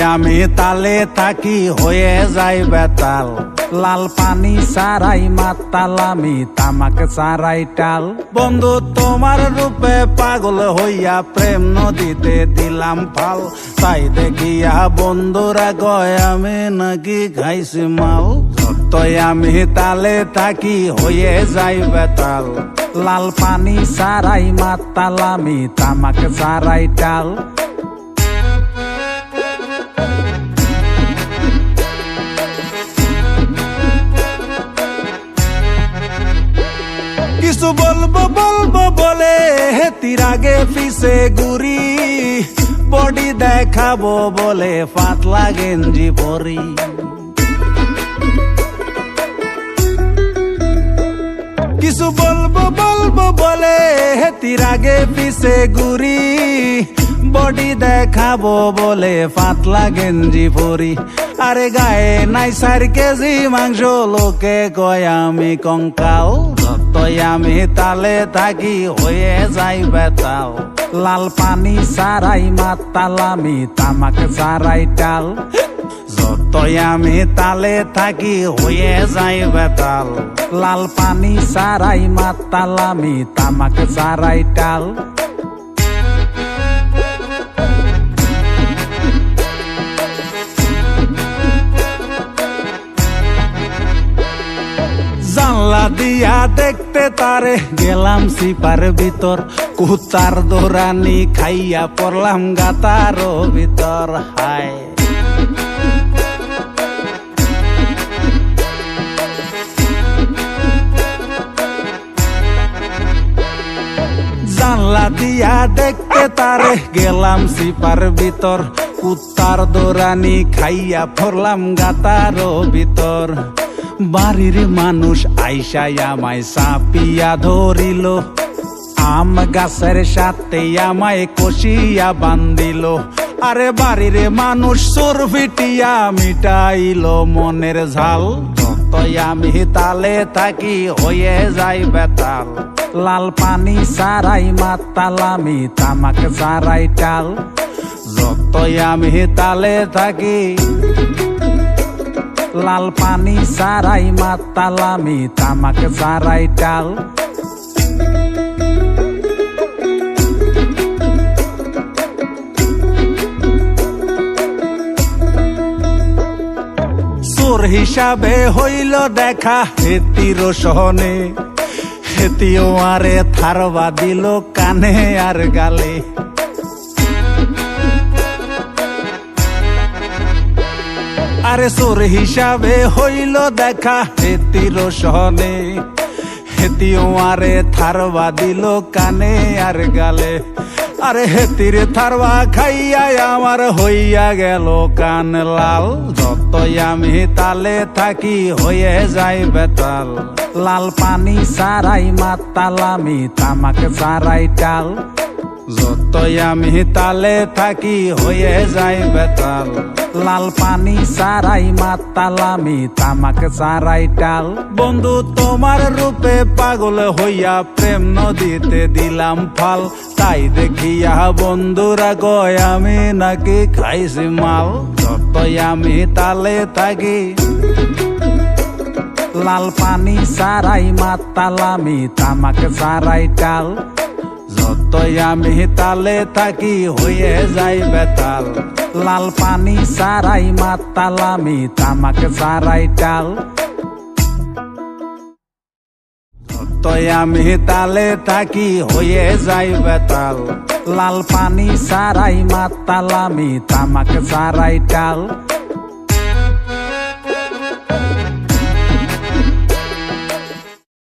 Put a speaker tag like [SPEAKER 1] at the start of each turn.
[SPEAKER 1] আমি তালে থাকি, হয়ে যাই বেতাল। লাল পানি সারাই মাতাল, আমি তামাক সারাই টাল। বন্ধু, তোমার রূপে পাগল হইয়া প্রেম নদীতে দিলাম ফাল তাই দেখিয়া বন্ধুরা গয় আমি নাকি খাইছি মাল? যতই আমি তালে থাকি, হয়ে যাই বেতাল। লাল পানি সারাই মাতাল, আমি তামাক সারাই টাল। বলব বলে হেতির আগে পিছে গুরি বডি দেখাবো বলে পাতলা গেঞ্জি পরি। কিছু বলব বলব বলে হেতির আগে পিছে গুরি বডি দেখাবো বলে পাতলা গেঞ্জি পরি। আরে গায়ে নাই চার কেজি মাংস, লোকে কয় আমি কঙ্কাল। যতই আমি তালে থাকি, হয়ে যাই বেতাল। লাল পানি সারাই মাতাল, আমি তামাক সারাই টাল যতই আমি তালে থাকি, হয়ে যাই বেতাল। লাল পানি সারাই মাতাল, আমি তামাক সারাই টাল জানলা দিয়া দেখতে তারে। গেলাম সিপার ভিতর কুতার দোরানি খাইয়া পড়লাম গাতার ভিতর, হায়। জানলা দিয়া দেখতে তারে, গেলাম সিপার ভিতর, কুত্তার দোরানি খাইয়া ফরলাম গাতার ভিতর। বাড়ির মানুষ আইসাই আমায় সাপিয়া ধরিল। আম গাছের সাথে আমায় কষিয়া বান্দিল আরে বাড়ির মানুষ সুর ফিটিয়া মিটাইল। মনের ঝাল যতই আমি তালে থাকি, হয়ে যাই বেতাল। লাল পানি সারাই মাতাল, আমি তামাক সারাই টাল। যতই আমি তালে থাকি লাল পানি সারাই মাতাল, আমি তামাক সারাই টাল চোর হিসাবে হইল দেখা হেতির সহনে। হেতিও আরে থারবা দিল কানে আর গালে। আরে চোর হিসাবে হইল দেখা। হেতির সহনে হেতিও আরে থারবা দিল কানে আর গালে। আরে হেতির থারবা খাইয়া আমার হইয়া গেল কান লাল। যতই আমি তালে থাকি, হয়ে যাই বেতাল। লাল পানি সারাই মাতাল, আমি তামাক সারাই টাল যতই আমি তালে থাকি, হয়ে যাই বেতাল। লাল পানি সারাই মাতাল, আমি তামাক সারাই টাল। বন্ধু, তোমার রূপে পাগল হইয়া প্রেম নদীতে দিলাম ফাল। তাই দেখিয়া বন্ধুরা গয় আমি নাকি খাইছি মাল। যতই আমি তালে থাকি, লাল পানি সারাই মাতাল, আমি তামাক সারাই টাল। যতই আমি তালে থাকি, হয়ে যাই বেতাল। লাল পানি সারাই মাতাল, আমি তামাক সারাই টাল যতই আমি তালে থাকি, হয়ে যাই বেতাল। লাল পানি সারাই মাতাল, আমি তামাক সারাই টাল